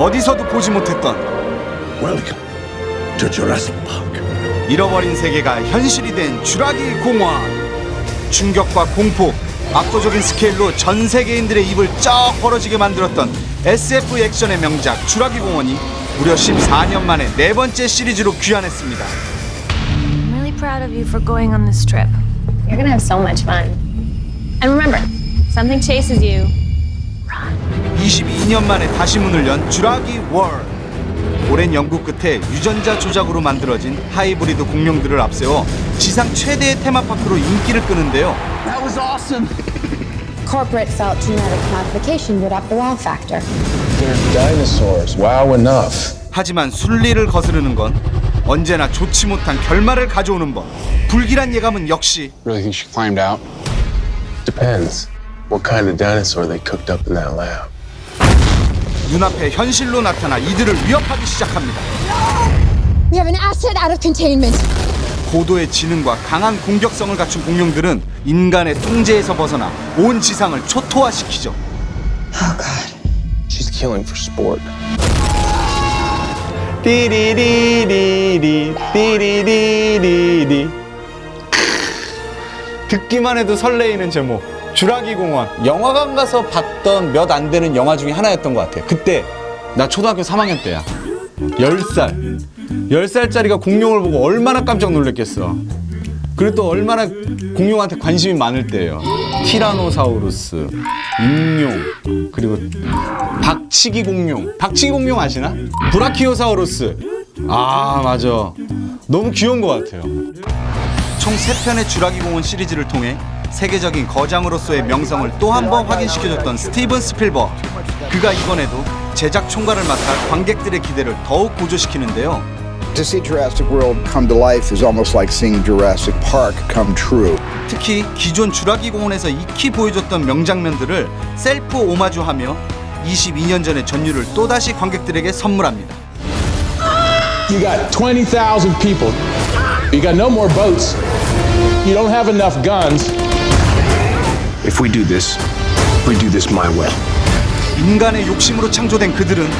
어디서도 보지 못했던 Welcome to Jurassic Park. 잃어버린 세계가 현실이 된 주라기 공원 충격과 공포 압도적인 스케일로 전 세계인들의 입을 쩍 벌어지게 만들었던 SF 액션의 명작 주라기 공원이 무려 14년 만에 네 번째 시리즈로 귀환했습니다. I'm really proud of you for going on this trip. You're gonna have so much fun. And remember, something chases you. 22년 만에 다시 문을 연 주라기 월. 오랜 연구 끝에 유전자 조작으로 만들어진 하이브리드 공룡들을 앞세워 지상 최대의 테마파크로 인기를 끄는데요. Corporate felt genetic modification would up the wow factor. They're dinosaurs. Wow enough. 하지만 순리를 거스르는 건 언제나 좋지 못한 결말을 가져오는 법. 불길한 예감은 역시 Really think she climbed out? Depends. What kind of dinosaur they cooked up in that lab. 눈앞에 현실로 나타나 이들을 위협하기 시작합니다. We have an asset out of containment. 고도의 지능과 강한 공격성을 갖춘 공룡들은 인간의 통제에서 벗어나 온 지상을 초토화시키죠. She's killing for sport. 띠리리리리 띠리리리리 듣기만 해도 설레이는 제목 주라기 공원 영화관 가서 봤던 몇 안 되는 영화 중에 하나였던 것 같아요 그때 나 초등학교 3학년 때야 10살 10살짜리가 공룡을 보고 얼마나 깜짝 놀랐겠어 그리고 또 얼마나 공룡한테 관심이 많을 때예요 티라노사우루스 임룡 그리고 박치기 공룡. 박치기 공룡 아시나? 브라키오사우루스. 아, 맞아. 너무 귀여운 것 같아요. 총 3편의 주라기 공원 시리즈를 통해 세계적인 거장으로서의 명성을 또 한 번 확인시켜줬던 스티븐 스필버그. 그가 이번에도 제작 총괄을 맡아 관객들의 기대를 더욱 고조시키는데요. To see Jurassic World come to life is almost like seeing Jurassic Park come true. 특히 기존 주라기 공원에서 익히 보여줬던 명장면들을 셀프 오마주하며 22년 전의 전율을 또다시 관객들에게 선물합니다. You got 20,000 people. You got no more boats. You don't have enough guns. If we do this, we do this my way. 인간의 욕심으로 창조된 그들은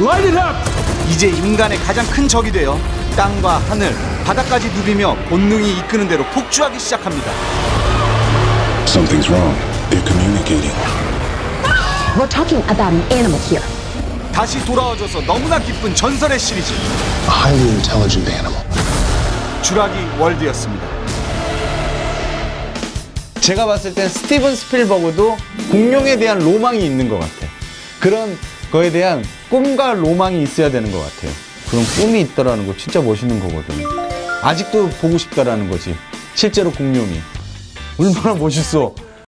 Light it up! 이제 인간의 가장 큰 적이 되어 땅과 하늘, 바다까지 누비며 본능이 이끄는 대로 폭주하기 시작합니다. Something's wrong. They're communicating. We're talking about an animal here. 다시 돌아와줘서 너무나 기쁜 전설의 시리즈 A highly intelligent animal. 주라기 월드였습니다. 제가 봤을 땐 스티븐 스필버그도 공룡에 대한 로망이 있는 것 같아. 그런 거에 대한 꿈과 로망이 있어야 되는 것 같아요. 그런 꿈이 있다라는 거 진짜 멋있는 거거든. 아직도 보고 싶다라는 거지. 실제로 공룡이. 얼마나 멋있어.